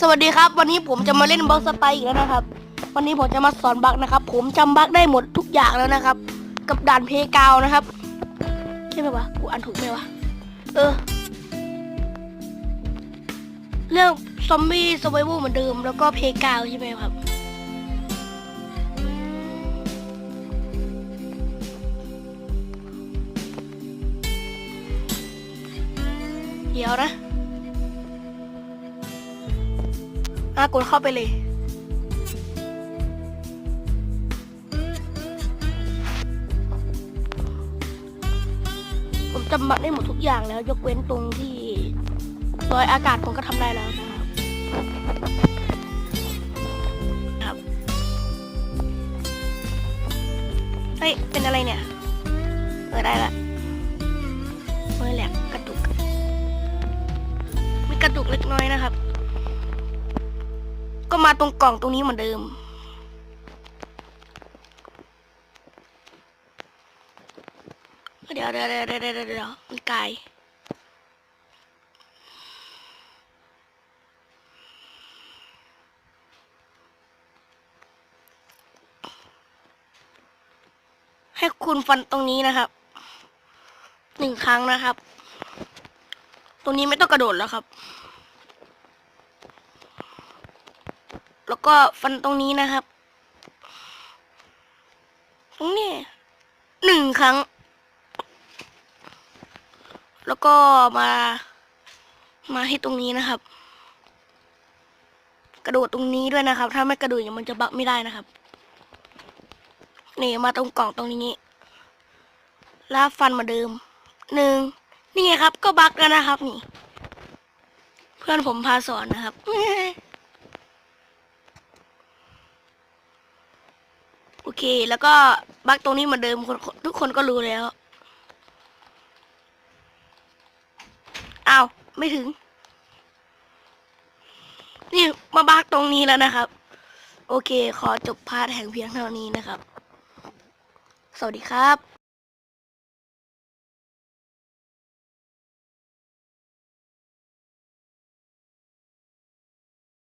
สวัสดีครับ วันนี้ผมจะมาเล่นบล็อกสไตล์อีกแล้วนะครับ วันนี้ผมจะมาสอนบั๊กนะครับ ผมจำบั๊กได้หมดทุกอย่างแล้วนะครับ กับด่านเพกาวนะครับใช่ไหมวะกูอ่านถูกไหมวะเออ เรื่องซอมบี้สไวเวเหมือนเดิมแล้วก็เพกาวใช่ไหมครับเดี๋ยวนะ อากดเข้าไปเลยผมจำบัตรได้หมดทุกอย่างแล้ว ยกเว้นตรงที่ลอยอากาศผมก็ทำได้แล้วนะครับครับเฮ้ย เป็นอะไรเนี่ย เออได้ละเมื่อแหลกกระตุก มีกระตุกเล็กน้อยนะครับ ก็มาตรงกล่องตรงนี้เหมือนเดิมเดี๋ยวเดี๋ยวเดี๋ยวเดี๋ยวเดี๋ยวเดี๋ยวมันไกลให้คุณฟันตรงนี้นะครับหนึ่งครั้งนะครับ ตรงนี้ไม่ต้องกระโดดแล้วครับ แล้วก็ฟันตรงนี้นะครับ ตรงนี้หนึ่งครั้ง แล้วก็มา มาให้ตรงนี้นะครับ กระโดดตรงนี้ด้วยนะครับ ถ้าไม่กระโดดอย่างมันจะบักไม่ได้นะครับ นี่มาตรงกล่องตรงนี้ลากฟันมาเดิมหนึ่งนี่ไงครับ ก็บักแล้วนะครับ นี่ เพื่อนผมพาสอนนะครับ โอ เค แล้วก็บักตรงนี้เหมือนเดิมทุกคนก็รู้แล้วอ้าวไม่ถึง นี่มาบักตรงนี้แล้วนะครับ โอเค ขอจบพาร์ทแห่งเพียงเท่านี้นะครับ สวัสดีครับ